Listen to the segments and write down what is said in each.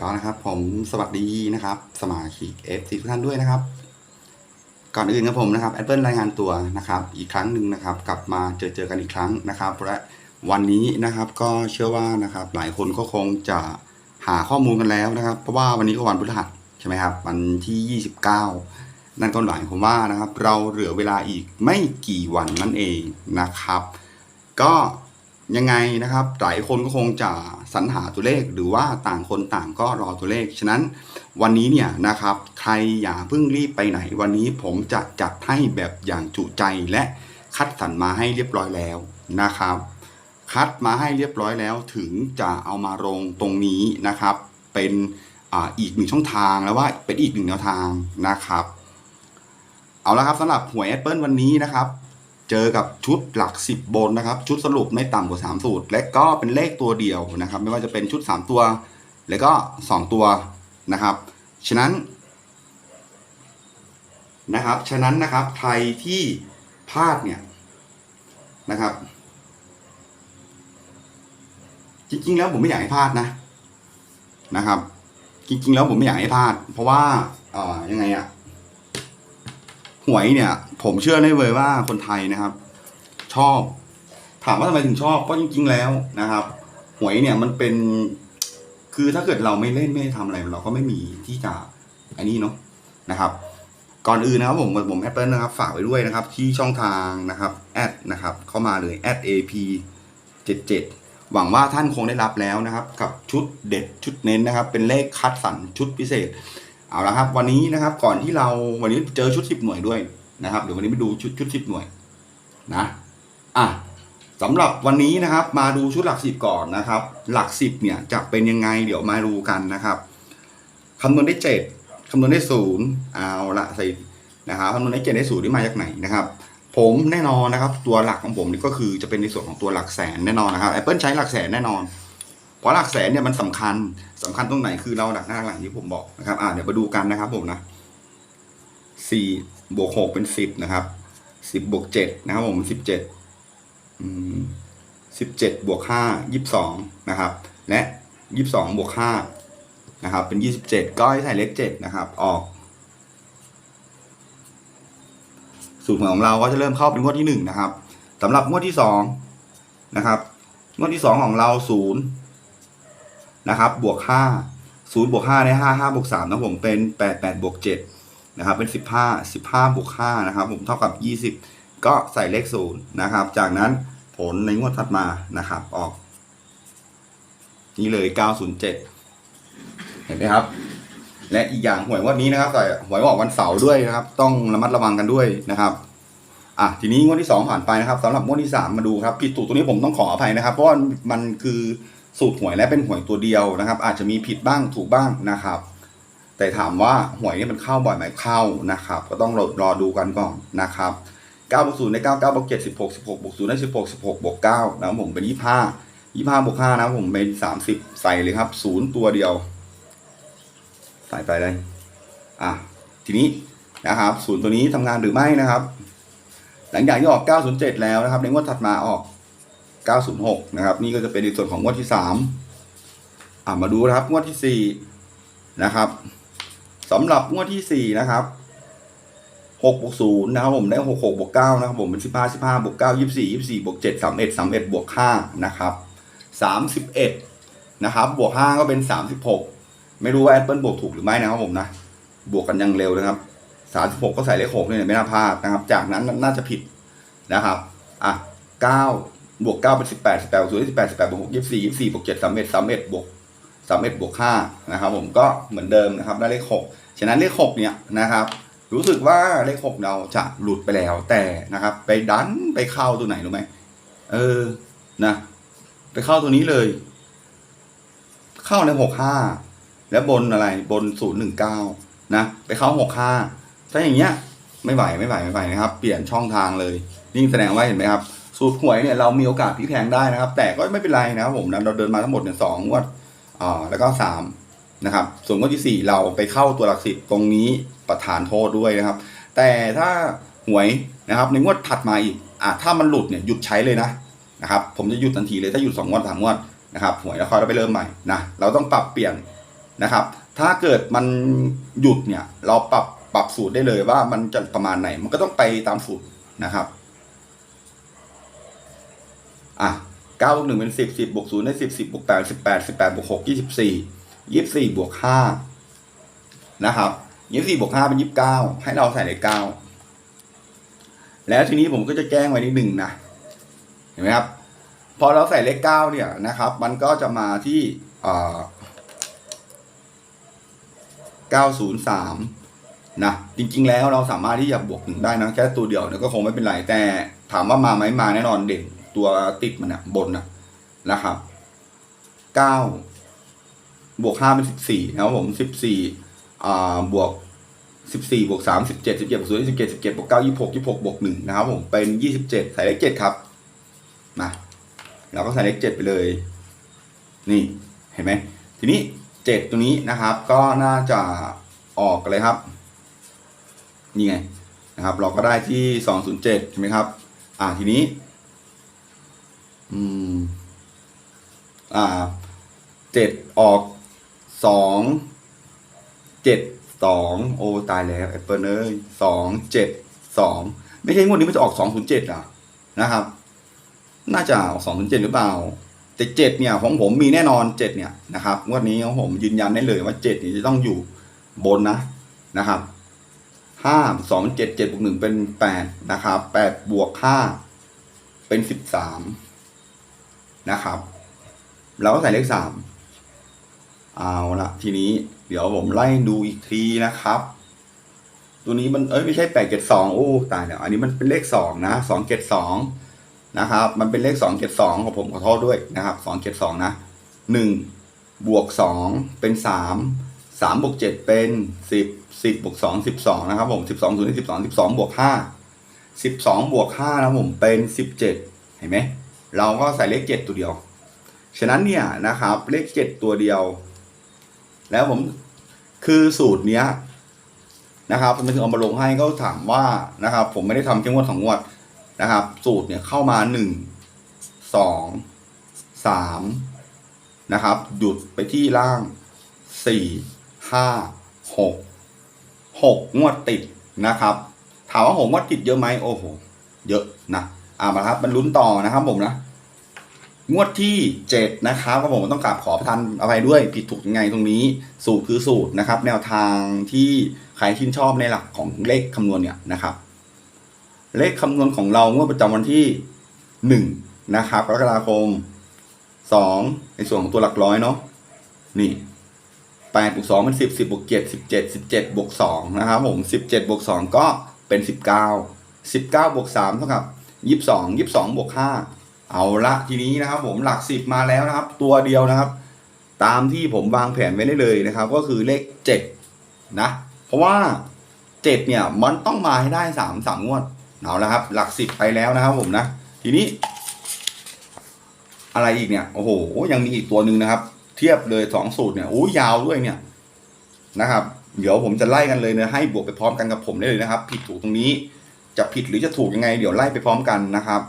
ก็นะครับผมสวัสดีนะครับ สมาชิก f อฟซีทุกท่านด้วยนะครับ ก่อนอื่นครับผมนะครับแอปเปิลรายงานตัวนะครับ อีกครั้งหนึ่งนะครับ กลับมาเจอเจอกันอีกครั้งนะครับและวันนี้นะครับก็เชื่อว่านะครับหลายคนก็คงจะหาข้อมูลกันแล้วนะครับ เพราะว่าวันนี้ก็วันพฤหัสใช่ไหมครับ วันที่ 29 นั่นก็หมายความว่านะครับ เราเหลือเวลาอีกไม่กี่วันนั่นเองนะครับ ก็ยังไงนะครับ หลายคนก็คงจะ สรรหาตัวเลขหรือว่าต่างคนต่างก็รอตัวเลข ฉะนั้นวันนี้เนี่ยนะครับใครอย่าเพิ่งรีบไปไหน วันนี้ผมจะจัดให้แบบอย่างจุใจและคัดสรรมาให้เรียบร้อยแล้วนะครับ คัดมาให้เรียบร้อยแล้วถึงจะเอามาลงตรงนี้นะครับ เป็นอ,อีกหนึ่งช่องทางแล้วว่าเป็นอีกหนึ่งแนวทางนะครับ เอาละครับสำหรับหวยแอปเปิลวันนี้นะครับ เจอกับชุดหลัก 10 บนนะครับ ชุดสรุปไม่ต่ำกว่า 3 สูตร และก็เป็นเลขตัวเดียวนะครับ ไม่ว่าจะเป็นชุด 3 ตัว และก็ 2 ตัวนะครับ ฉะนั้นนะครับ ฉะนั้นนะครับใครที่พลาดเนี่ยนะครับ จริงๆแล้วผมไม่อยากให้พลาดนะนะครับ จริงๆแล้วผมไม่อยากให้พลาด เพราะว่าเอ่อยังไงอะ หวยเนี่ย ผมเชื่อได้เลยว่าคนไทยนะครับ ชอบ ถามว่าทำไมถึงชอบเพราะจริง ๆ แล้วนะครับ หวยเนี่ยมันเป็น คือถ้าเกิดเราไม่เล่นไม่ทำอะไรเราก็ไม่มีที่จะอันนี้เนาะนะครับ ก่อนอื่นนะครับผมผมแอปเปิลนะครับ ฝากไว้ด้วยนะครับ ที่ช่องทางนะครับแอดนะครับ เข้ามาเลยแอด @ap 77หวังว่าท่านคงได้รับแล้วนะครับ กับชุดเด็ดชุดเน้นนะครับ เป็นเลขคัดสรรชุดพิเศษ เอาละครับวันนี้นะครับก่อนที่เราวันนี้เจอชุดสิบหน่วยด้วยนะครับเดี๋ยววันนี้ไปดูชุดชุดสิบหน่วยนะอะสำหรับวันนี้นะครับ มาดูชุดหลักสิบก่อนนะครับ หลักสิบเนี่ยจะเป็นยังไงเดี๋ยวมาดูกันนะครับคำนวณได้เจ็ดคำนวณได้ศูนย์เอาละใสินะครับคำนวณได้เจ็ดได้ศูนย์นี่มาจากไหนนะครับ ผมแน่นอนนะครับ ตัวหลักของผมนี่ก็คือจะเป็นในส่วนของตัวหลักแสนแน่นอนนะครับ Apple ใช้หลักแสนแน่นอน เพราะหลักแสนเนี่ยมันสำคัญสำคัญตรงไหนคือเราหลักหน้าหลังที่ผมบอกนะครับอ่าเดี๋ยวมาดูกันนะครับผมนะสี่บวกหกเป็นสิบนะครับสิบบวกเจ็ดนะครับผมสิบเจ็ดสิบเจ็ดบวกห้ายี่สิบสองนะครับ และยี่สิบสองบวกห้านะครับ เป็นยี่สิบเจ็ดก็ให้ใส่เลขเจ็ดนะครับ ออก สูตรของเราก็จะเริ่มเข้าเป็นงวดที่หนึ่งนะครับสำหรับงวดที่สองนะครับ งวดที่สองของเราศูนย์ นะครับบวกห้าศูนย์บวกห้าได้ห้าห้าบวกสามนะผมเป็นแปดแปดบวกเจ็ดนะครับเป็นสิบห้าสิบห้าบวกห้านะครับผมเท่ากับยี่สิบก็ใส่เลขศูนย์นะครับ จากนั้นผลในงวดถัดมานะครับออก นี่เลยเก้าศูนย์เจ็ดเห็นไหมครับ และอีกอย่างหวยงวันนี้นะครับใส่หวยออกวันเสาร์ด้วยนะครับ ต้องระมัดระวังกันด้วยนะครับอะทีนี้งวดที่สองผ่านไปนะครับสำหรับงวดที่สามมาดูครับผิดถูกตัวนี้ผมต้องขออภัยนะครับ เพราะว่ามันคือ สูตรหวยและเป็นหวยตัวเดียวนะครับ อาจจะมีผิดบ้างถูกบ้างนะครับ แต่ถามว่าหวยนี่มันเข้าบ่อยไหมเข้านะครับ ก็ต้องรอรอดูกันก่อนนะครับ9บวก0ได้9 9บวก7 16 16บวก0ได้16 16บวก9นะครับผมเป็น 25 25บวก5นะผมเป็น 30 ใส่เลยครับ 0 ตัวเดียว ใส่ไปเลยอะทีนี้นะครับศูนย์ตัวนี้ทำงานหรือไม่นะครับ หลังจากที่ออก 907 แล้วนะครับ ในงวดถัดมาออก 906 นะครับ นี่ก็จะเป็นในส่วนของงวดที่ 3 อะมาดูนะครับงวดที่ 4 นะครับสำหรับงวดที่ 4 นะครับ6บวก0นะครับผมได้ 66บวก9นะครับผมเป็น 15 15บวก9 24 24บวก7 31 31บวก5นะครับ31นะครับบวก5ก็เป็น 36 ไม่รู้ว่าแอปเปิลบวกถูกหรือไม่นะครับผมนะบวกกันยังเร็วนะครับสามสิบหกก็ใส่เลขหกเนี่ยไม่น่าพลาดนะครับ จากนั้นน่าจะผิดนะครับอะเก้า บวกเก้าเป็นสิบแปดสิบแปดบวกศูนย์สิบแปดสิบแปดบวกหกยี่สิบสี่ยี่สิบสี่บวกเจ็ดสามเอ็ดสามเอ็ดบวกสามเอ็ดบวกห้านะครับผมก็เหมือนเดิมนะครับได้เลขหกฉะนั้นเลขหกเนี่ยนะครับรู้สึกว่าเลขหกเราจะหลุดไปแล้วแต่นะครับ ไปดันไปเข้าตัวไหนรู้ไหมเออนะ ไปเข้าตัวนี้เลย เข้าในหกห้าแล้วบนอะไรบนศูนย์หนึ่งเก้านะไปเข้าหกห้าถ้าอย่างเงี้ย ไม่ไหวไม่ไหวไม่ไหวนะครับ เปลี่ยนช่องทางเลย นี่แสดงว่าเห็นไหมครับ สูตรหวยเนี่ยเรามีโอกาสพลิกแพงได้นะครับ แต่ก็ไม่เป็นไรนะครับผมนะเราเดินมาทั้งหมดเนี่ยสองงวดอ่าแล้วก็สามนะครับ ส่วนงวดที่สี่เราไปเข้าตัวหลักสิบตรงนี้ประธานโทษด้วยนะครับ แต่ถ้าหวยนะครับในงวดถัดมาอีกอ่าถ้ามันหลุดเนี่ยหยุดใช้เลยนะนะครับ ผมจะหยุดทันทีเลยถ้าหยุดสองงวดสามงวดนะครับหวยแล้วค่อยเราไปเริ่มใหม่นะเราต้องปรับเปลี่ยนนะครับ ถ้าเกิดมันหยุดเนี่ยเราปรับปรับสูตรได้เลยว่ามันจะประมาณไหน มันก็ต้องไปตามสูตรนะครับ อะเก้าบวกหนึ่งเป็นสิบสิบบวกศูนย์ได้สิบสิบบวกแปดสิบแปดสิบแปดบวกหกยี่สิบสี่ยี่สิบสี่บวกห้านะครับยี่สิบสี่บวกห้าเป็นยี่สิบเก้าให้เราใส่เลขเก้าแล้วทีนี้ผมก็จะแจ้งไว้นิดหนึ่งนะเห็นไหมครับ พอเราใส่เลขเก้าเนี่ยนะครับ มันก็จะมาที่เก้าศูนย์สามนะจริงๆแล้วเราสามารถที่จะบวกหนึ่งได้นะแค่ตัวเดียวเนี่ยก็คงไม่เป็นไรแต่ถามว่ามาไหมมาแน่นอนเด่น ตัวติดมันอะบนนะนะครับเก้าบวกห้าเป็นสิบสี่นะครับผมสิบสี่อ่าบวกสิบสี่บวกสามสิบเจ็ดสิบเจ็ดบวกศูนย์สิบเจ็ดสิบเจ็ดบวกเก้ายี่หกยี่หกบวกหนึ่งนะครับผมเป็นยี่สิบเจ็ดใส่เลขเจ็ดครับมาเราก็ใส่เลขเจ็ดไปเลย นี่เห็นไหมทีนี้เจ็ดตัวนี้นะครับ ก็น่าจะออกเลยครับ นี่ไงนะครับ เราก็ได้ที่สองศูนย์เจ็ดใช่ไหมครับ อ่าทีนี้ อืม อ่า เจ็ดออกสองเจ็ดสองโอ้ตายแล้วแอปเปิลเอ้ยสองเจ็ดสองไม่ใช่งวดนี้มันจะออกสองศูนย์เจ็ดอะนะครับ น่าจะออกสองศูนย์เจ็ดหรือเปล่าแต่เจ็ดเนี่ยของผมมีแน่นอนเจ็ดเนี่ยนะครับงวดนี้ของผมยืนยันได้เลยว่าเจ็ดเนี่ยจะต้องอยู่บนนะนะครับห้าสองเจ็ดเจ็ดบวกหนึ่งเป็นแปดนะครับแปดบวกห้าเป็นสิบสาม นะครับเราก็ใส่เลขสามเอาละทีนี้เดี๋ยวผมไล่ดูอีกทีนะครับ ตัวนี้มันเอ้ยไม่ใช่แปดเจ็ดสองโอ้ตายแล้วอันนี้มันเป็นเลขสองนะสองเจ็ดสองนะครับ มันเป็นเลขสองเจ็ดสองของผมขอโทษด้วยนะครับสองเจ็ดสองนะหนึ่งบวกสองเป็นสามสามบวกเจ็ดเป็นสิบสิบบวกสองสิบสองนะครับผมสิบสองศูนย์สิบสองสิบสองบวกห้าสิบสองบวกห้านะผมเป็นสิบเจ็ดเห็นไหม เราก็ใส่เลขเจ็ดตัวเดียว ฉะนั้นเนี่ยนะครับ เลขเจ็ดตัวเดียว แล้วผมคือสูตรเนี้ยนะครับผมถึงเอามาลงให้ก็ถามว่านะครับ ผมไม่ได้ทำแค่งวดสองงวดนะครับ สูตรเนี่ยเข้ามาหนึ่งสองสามนะครับหยุดไปที่ล่างสี่ห้าหกหกงวดติดนะครับ ถามว่าหกงวดติดเยอะไหมโอ้โห เยอะนะอ่ามาครับมันลุ้นต่อนะครับผมนะ งวดที่เจ็ดนะครับก็ผมต้องกราบขอประทานอภัยด้วยผิดถูกยังไงตรงนี้ สูตรคือสูตรนะครับ แนวทางที่ใครชื่นชอบในหลักของเลขคำนวณเนี่ยนะครับ เลขคำนวณของเราเมื่อประจำวันที่หนึ่งนะครับกรกฎาคมสองในส่วนของตัวหลักร้อยเนาะนี่แปดบวกสองเป็นสิบสิบบวกเจ็ดสิบเจ็ดสิบเจ็ดบวกสองนะครับผมสิบเจ็ดบวกสองก็เป็นสิบเก้าสิบเก้าบวกสามเท่ากับยี่สิบสองยี่สิบสองบวกห้า เอาละทีนี้นะครับผมหลักสิบมาแล้วนะครับ ตัวเดียวนะครับ ตามที่ผมวางแผนไว้ได้เลยนะครับ ก็คือเลขเจ็ดนะเพราะว่าเจ็ดเนี่ยมันต้องมาให้ได้สามสามงวดเอาละครับ หลักสิบไปแล้วนะครับผมนะ ทีนี้ อะไรอีกเนี่ยโอ้โหยังมีอีกตัวหนึ่งนะครับ เทียบเลยสองสูตรเนี่ยโอ้ยาวด้วยเนี่ยนะครับ เดี๋ยวผมจะไล่กันเลยนะให้บวกไปพร้อมกันกับผมได้เลยนะครับ ผิดถูกตรงนี้จะผิดหรือจะถูกยังไง เดี๋ยวไล่ไปพร้อมกันนะครับ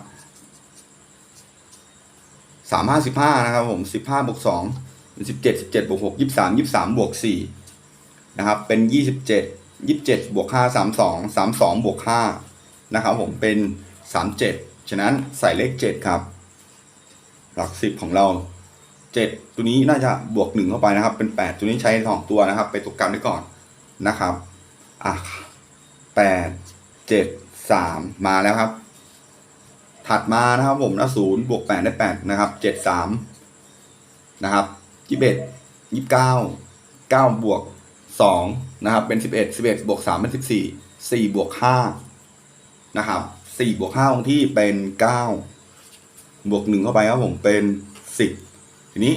สามห้าสิบห้านะครับผมสิบห้าบวกสองเป็นสิบเจ็ดสิบเจ็ดบวกหกยี่สามยี่สามบวกสี่นะครับเป็นยี่สิบเจ็ดยี่สิบเจ็ดบวกห้าสามสองสามสองบวกห้านะครับผมเป็นสามเจ็ดฉะนั้นใส่เลขเจ็ดครับ หลักสิบของเราเจ็ดตัวนี้น่าจะบวกหนึ่งเข้าไปนะครับ เป็นแปดตัวนี้ใช้สองตัวนะครับ ไปตกกันไว้ก่อนนะครับอะแปดเจ็ดสามมาแล้วครับ ถัดมานะครับผมนะศูนย์บวกแปดได้แปดนะครับเจ็ดสามนะครับยี่สิบเอ็ดยี่สิบเก้าเก้าบวกสองนะครับเป็นสิบเอ็ดสิบเอ็ดบวกสามเป็นสิบสี่สี่บวกห้านะครับสี่บวกห้าของที่เป็นเก้าบวกหนึ่งเข้าไปครับผมเป็นสิบทีนี้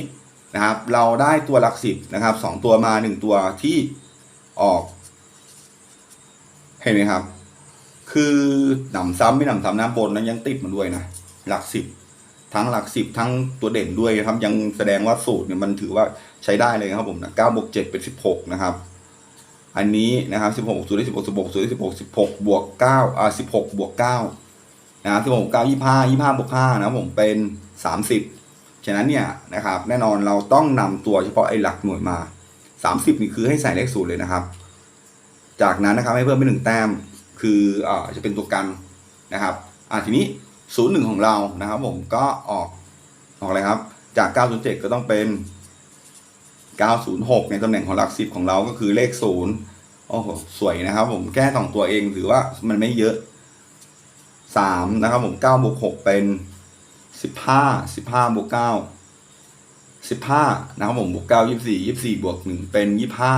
นะครับ เราได้ตัวหลักสิบนะครับสองตัวมาหนึ่งตัวที่ออก เห็นไหมครับ คือหนำซ้ำไม่หนำซ้ำนะบนนั้นยังติดมาด้วยนะหลักสิบทั้งหลักสิบทั้งตัวเด่นด้วยครับ ยังแสดงว่าสูตรเนี่ยมันถือว่าใช้ได้เลยครับผมนะเก้าบวกเจ็ดเป็นสิบหกนะครับ อันนี้นะครับสิบหกศูนย์ได้สิบหกสิบหกศูนย์ได้สิบหกสิบหกบวกเก้าอ่าสิบหกบวกเก้านะครับสิบหกเก้ายี่ห้ายี่ห้าบวกห้านะผมเป็นสามสิบฉะนั้นเนี่ยนะครับ แน่นอนเราต้องนำตัวเฉพาะไอ้หลักหน่วยมาสามสิบนี่คือให้ใส่เลขศูนย์เลยนะครับ จากนั้นนะครับให้เพิ่มไปหนึ่งแต้ม คืออ่อจะเป็นตัวกันนะครับอ่าทีนี้ศูนย์หนึ่งของเรานะครับ ผมก็ออกออกอะไรครับ จากเก้าศูนย์เจ็ดก็ต้องเป็นเก้าศูนย์หกในตำแหน่งของหลักสิบของเราก็คือเลขศูนย์โอ้โห สวยนะครับ ผมแก้สองตัวเองถือว่ามันไม่เยอะสามนะครับ ผมเก้าบวกหกเป็นสิบห้าสิบห้าบวกเก้าสิบห้านะครับผมบวกเก้ายี่สิบสี่ยี่สิบสี่บวกหนึ่งเป็นยี่ห้า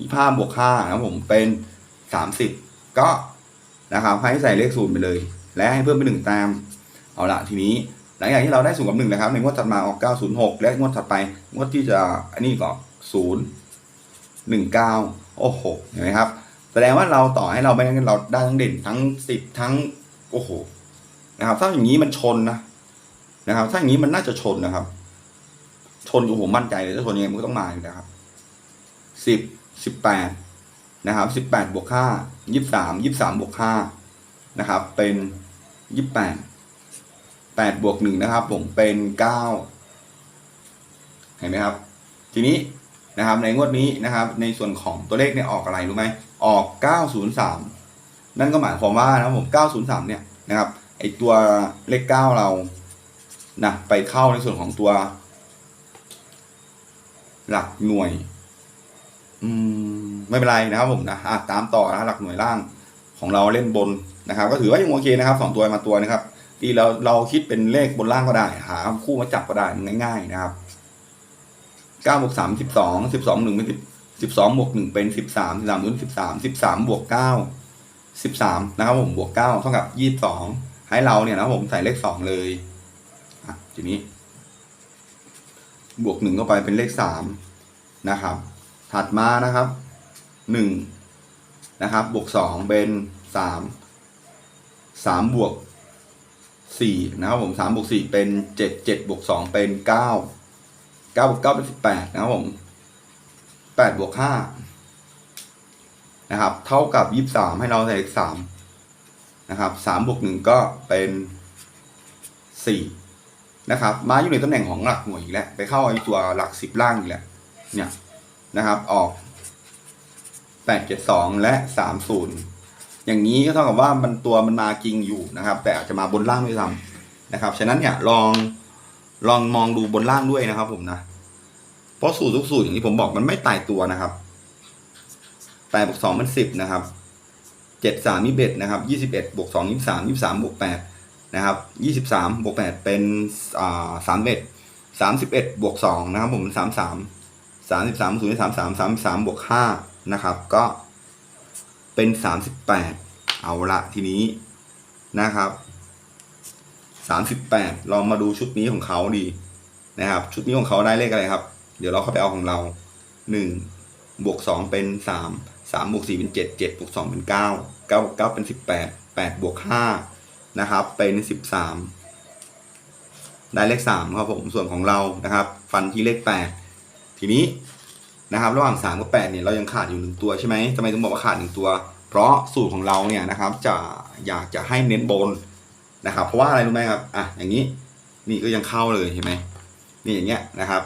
ยี่ห้าบวกห้านะครับผมเป็นสามสิบก็ นะครับให้ใส่เลขศูนย์ไปเลย และให้เพิ่มไปหนึ่งต้มเอาละทีนี้หลังจากที่เราได้ศูนย์กับหนึ่งนะครับในงวดถัดมาออกเก้าศูนย์หกและงวดถัดไปงวดที่จะอันนี้ก็ศูนย์หนึ่งเก้าโอ้โหเห็นไหมครับแสดงว่าเราต่อให้เราไม่ได้เราได้ทั้งเด่นทั้งสิบทั้งโอ้โหนะครับถ้าอย่างนี้มันชนนะนะครับถ้าอย่างนี้มันน่าจะชนนะครับ ชนอยู่ผมมั่นใจเลยถ้าชนยังไงมันก็ต้องมาอยู่แล้วครับสิบสิบแปด นะครับสิบวกห้ายี่สิบสามยี่สิบวกห้านะครับ เป็นยี่สิบวกหนึ่งนะครับ ผมเป็นเก้าเห็นไหมครับ ทีนี้นะครับในงวดนี้นะครับ ในส่วนของตัวเลขเนี่ยออกอะไรรู้ไหมออกเก้าศูนย์สามนั่นก็หมายความว่านะครับผมเก้าศูนย์สามเนี่ยนะครับไอตัวเลขเก้าเรานะไปเข้าในส่วนของตัว หลักหน่วย อืมไม่เป็นไรนะครับผมนะอะตามต่อนะหลักหน่วยล่างของเราเล่นบนนะครับ ก็ถือว่ายังโอเคนะครับสองตัวมาตัวนะครับที่เราเราคิดเป็นเลขบนล่างก็ได้หาคู่มาจับก็ได้ง่าย ๆนะครับเก้าบวกสามสิบสองสิบสองหนึ่งเป็นสิบสิบสองบวกหนึ่งเป็นสิบสามสิบสามนุ่นสิบสามสิบสามบวกเก้าสิบสามนะครับผมบวกเก้าเท่ากับยี่สิบสองให้เราเนี่ยนะผมใส่เลขสองเลยอะทีนี้ บวกหนึ่งเข้าไปเป็นเลขสามนะครับ ถัดมานะครับหนึ่งนะครับบวกสองเป็นสามสามบวกสี่นะครับผมสามบวกสี่เป็นเจ็ดเจ็ดบวกสองเป็นเก้าเก้าบวกเก้าเป็นสิบแปดนะครับผมแปดบวกห้านะครับเท่ากับยี่สิบสามให้เราใส่เลขสามนะครับสามบวกหนึ่งก็เป็นสี่นะครับ มาอยู่ในตำแหน่งของหลักหน่วยอีกแล้ว ไปเข้าไอ้ตัวหลักสิบล่างอีกแล้วเนี่ย นะครับ ออกแปดเจ็ดสองและสามศูนย์อย่างนี้ก็เท่ากับว่ามันตัวมันมาจริงอยู่นะครับ แต่อาจจะมาบนล่างด้วยซ้ำนะครับ ฉะนั้นเนี่ยลองลองมองดูบนล่างด้วยนะครับ ผมนะ เพราะสูตรทุกสูตรอย่างที่ผมบอกมันไม่ตายตัวนะครับแปดบวกสองมันสิบนะครับเจ็ดสามยี่สิบเอ็ดนะครับยี่สิบเอ็ดบวกสองยี่สิบสามยี่สิบสามบวกแปดนะครับยี่สิบสามบวกแปดเป็นอ่าสามเอ็ดสามสิบเอ็ดบวกสองนะครับผมสามสาม สามสิบสามศูนย์สามสามสามสามบวกห้านะครับ ก็เป็นสามสิบแปดเอาละทีนี้นะครับสามสิบแปดลองมาดูชุดนี้ของเขาดีนะครับ ชุดนี้ของเขาได้เลขอะไรครับ เดี๋ยวเราเข้าไปเอาของเราหนึ่งบวกสองเป็นสามสามบวกสี่เป็นเจ็ดเจ็ดบวกสองเป็นเก้าเก้าเก้าเป็นสิบแปดแปดบวกห้านะครับ เป็นสิบสามได้เลขสามครับผมส่วนของเรานะครับ ฟันที่เลขแปด ทีนี้นะครับระหว่างสามกับแปดเนี่ยเรายังขาดอยู่หนึ่งตัวใช่ไหมทำไมถึงบอกว่าขาดหนึ่งตัว เพราะสูตรของเราเนี่ยนะครับจะอยากจะให้เน้นบนนะครับเพราะว่าอะไรรู้ไหมครับอะอย่างนี้นี่ก็ยังเข้าเลยเห็นไหมนี่อย่างเงี้ยนะครับ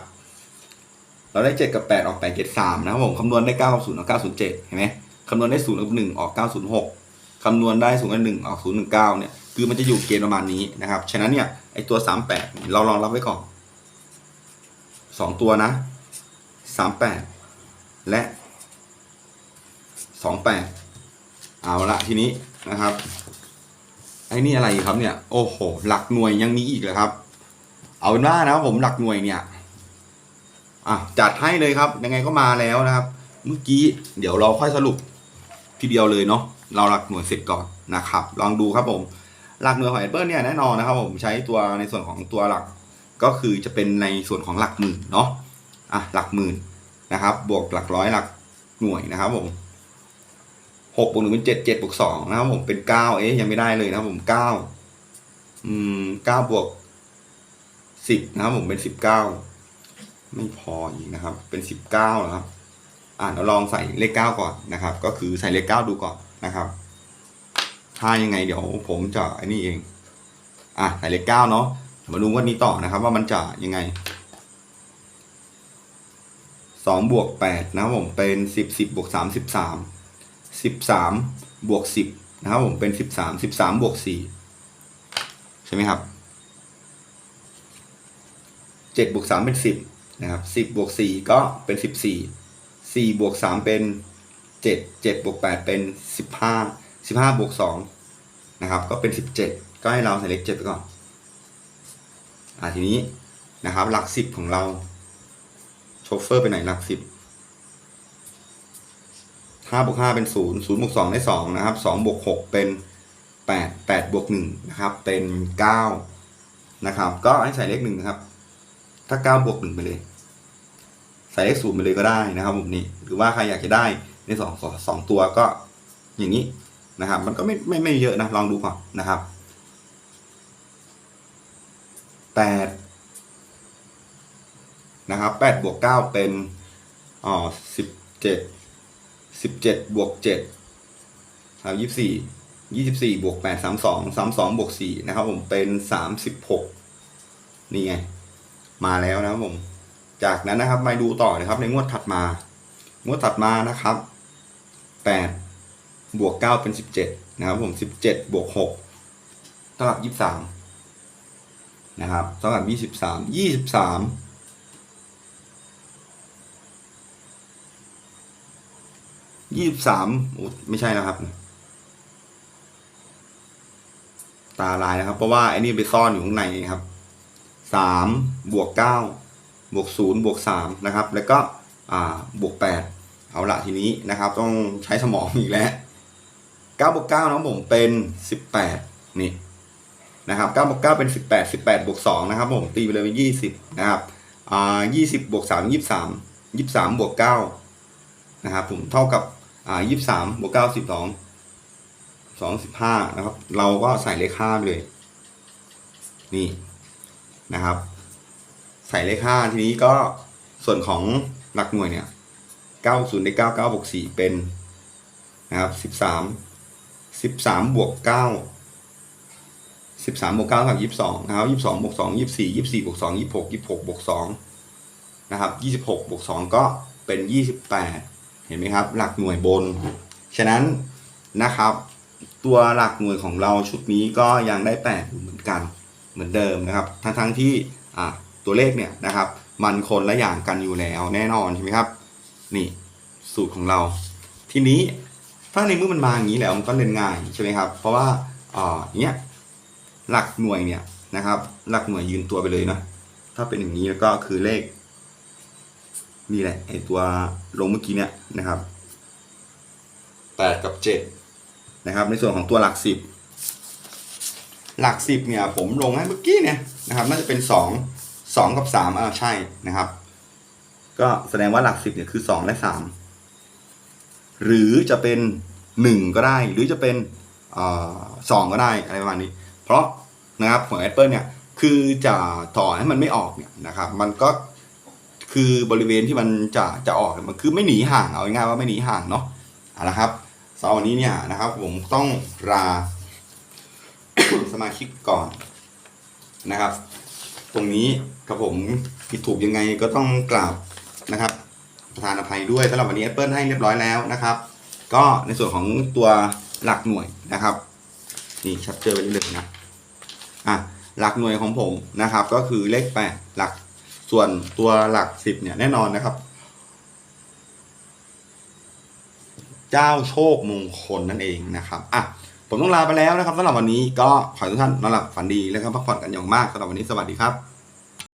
เราได้เจ็ดกับแปดออกแปดเจ็ดสามนะครับผมคำนวณได้เก้ากับศูนย์ออกเก้าศูนย์เห็นไหมคำนวณได้ศูนย์กับหนึ่งออกเก้าศูนย์หกคำนวณได้สูงกว่าหนึ่งออกศูนย์หนึ่งเนี่ยคือมันจะอยู่เกณฑ์ประมาณนี้นะครับฉะนั้นเนี่ยไอตัวสามแปดเราลองรับไว้ก่อนสองตัวนะ สามแปดและสองแปดเอาละทีนี้นะครับ ไอ้นี่อะไรครับเนี่ย โอ้โห หลักหน่วยยังมีอีกเหรอครับ เอาเป็นว่านะครับผมหลักหน่วยเนี่ยอะจัดให้เลยครับ ยังไงก็มาแล้วนะครับ เมื่อกี้เดี๋ยวเราค่อยสรุปทีเดียวเลยเนาะเราหลักหน่วยเสร็จก่อนนะครับ ลองดูครับผม หลักหน่วยของแอปเปิลเนี่ยแน่นอนนะครับผมใช้ตัวในส่วนของตัวหลักก็คือจะเป็นในส่วนของหลักหมื่นเนาะ อะหลักหมื่นนะครับ บวกหลักร้อยหลักหน่วยนะครับผมหกบวกหนึ่งเป็นเจ็ดเจ็ดบวกสองนะครับผมเป็นเก้าเอ๊ยยังไม่ได้เลยนะครับผมเก้าอืมเก้าบวกสิบนะครับผมเป็นสิบเก้าไม่พออีกนะครับ เป็นสิบเก้าแล้วครับ อ่าเราลองใส่เลขเก้าก่อนนะครับ ก็คือใส่เลขเก้าดูก่อนนะครับ ถ้ายังไงเดี๋ยวผมจะไอ้นี่เอง อะใส่เลขเก้าเนาะมาดูวันนี้ต่อนะครับ ว่ามันจะยังไง สองบวกแปดนะครับผมเป็นสิบสิบบวกสามสิบสามสิบสามบวกสิบนะครับผมเป็นสิบสามสิบสามบวกสี่ใช่ไหมครับเจ็ดบวกสามเป็นสิบนะครับสิบบวกสี่ก็เป็นสิบสี่สี่บวกสามเป็นเจ็ดเจ็ดบวกแปดเป็นสิบห้าสิบห้าบวกสองนะครับก็เป็นสิบเจ็ดก็ให้เราใส่เลขเจ็ดไปก่อนอ่าทีนี้นะครับหลักสิบของเรา โชเฟอร์ไปไหนหลักสิบห้าบวกห้าเป็นศูนย์ศูนย์บวกสองได้สองนะครับสองบวกหกเป็นแปดแปดบวกหนึ่งนะครับ เป็นเก้านะครับ ก็ให้ใส่เลขหนึ่งนะครับ ถ้าเก้าบวกหนึ่งไปเลย ใส่เลขศูนย์ไปเลยก็ได้นะครับผมนี่หรือว่าใครอยากจะได้ในสองสองตัวก็อย่างนี้นะครับ มันก็ไม่ไม่ไม่เยอะนะ ลองดูก่อนนะครับแปด นะครับแปดบวกเก้าเป็นอ๋อสิบเจ็ดสิบเจ็ดบวกเจ็ดครับยี่สี่ยี่สิบสี่บวกแปดสามสองสามสองบวกสี่นะครับผมเป็นสามสิบหกนี่ไง มาแล้วนะครับผม จากนั้นนะครับมาดูต่อนะครับในงวดถัดมางวดถัดมานะครับแปดบวกเก้าเป็นสิบเจ็ดนะครับผมสิบเจ็ดบวกหกเท่ากับยี่สิบสามนะครับเท่ากับยี่สิบสามยี่สิบสาม ยี่สิบสามไม่ใช่นะครับ ตาลายนะครับ เพราะว่าไอ้นี่ไปซ่อนอยู่ข้างในครับสามบวกเก้าบวกศูนย์บวกสามนะครับ แล้วก็อ่าบวกแปดเอาละทีนี้นะครับ ต้องใช้สมองอีกแล้วเก้าบวกเก้านะผมเป็นสิบแปดนี่นะครับเก้าบวกเก้าเป็นสิบแปดสิบแปดบวกสองนะครับ ผมตีไปเลยเป็นยี่สิบนะครับอ่ายี่สิบบวกสามยี่สิบสามยี่สิบสามบวกเก้านะครับผมเท่ากับ อ่ายี่สามบวกเก้าสิบสองสองสิบห้านะครับ เราก็ใส่เลขห้าไปเลย นี่นะครับ ใส่เลขห้าทีนี้ก็ส่วนของหลักหน่วยเนี่ยเก้าศูนย์ได้เก้าเก้าบวกสี่เป็นนะครับสิบสามสิบสามบวกเก้าสิบสามบวกเก้ากับยี่สิบสองนะครับยี่สิบสองบวกสองยี่สิบสี่ยี่สิบสี่บวกสองยี่สิบหกยี่สิบหกบวกสองนะครับยี่สิบหกบวกสองก็เป็นยี่สิบแปด เห็นไหมครับ หลักหน่วยบน ฉะนั้นนะครับ ตัวหลักหน่วยของเราชุดนี้ก็ยังได้แปดอยู่เหมือนกันเหมือนเดิมนะครับ ทั้งทั้งๆที่ตัวเลขเนี่ยนะครับ มันคนละอย่างกันอยู่แล้วแน่นอนใช่ไหมครับนี่สูตรของเรา ทีนี้ถ้าในเมื่อมันมาอย่างนี้แล้วมันก็เล่นง่ายใช่ไหมครับ เพราะว่าอ่าเนี้ยหลักหน่วยเนี่ยนะครับ หลักหน่วยยืนตัวไปเลยนะถ้าเป็นอย่างนี้แล้วก็คือเลข นี่แหละไอตัวลงเมื่อกี้เนี่ยนะครับแปดกับเจ็ดนะครับ ในส่วนของตัวหลักสิบหลักสิบเนี่ยผมลงให้เมื่อกี้เนี่ยนะครับ น่าจะเป็นสองสองกับสามอ่าใช่นะครับ ก็แสดงว่าหลักสิบเนี่ยคือสองและสามหรือจะเป็นหนึ่งก็ได้ หรือจะเป็นสองก็ได้อะไรประมาณนี้ เพราะนะครับของ Apple เนี่ยคือจะต่อให้มันไม่ออกเนี่ยนะครับ มันก็ คือบริเวณที่มันจะจะออกมันคือไม่หนีห่างเอาง่ายๆว่าไม่หนีห่างเนาะเอาละครับเสาร์วันนี้เนี่ยนะครับผมต้องลาสมาชิกก่อนนะครับ ตรงนี้กับผมผิดถูกยังไงก็ต้องกราบนะครับ ประธานอภัยด้วยสำหรับวันนี้ Apple ให้เรียบร้อยแล้วนะครับ ก็ในส่วนของตัวหลักหน่วยนะครับนี่ชัดเจอไปเลยนะอะหลักหน่วยของผมนะครับ ก็คือเลขแปดหลัก ส่วนตัวหลักสิบเนี่ยแน่นอนนะครับ เจ้าโชคมงคลนั่นเองนะครับอะผมต้องลาไปแล้วนะครับสำหรับวันนี้ก็ขอให้ทุกท่านนอนหลับฝันดีแล้วก็พักผ่อนกันอย่างมากสำหรับวันนี้สวัสดีครับ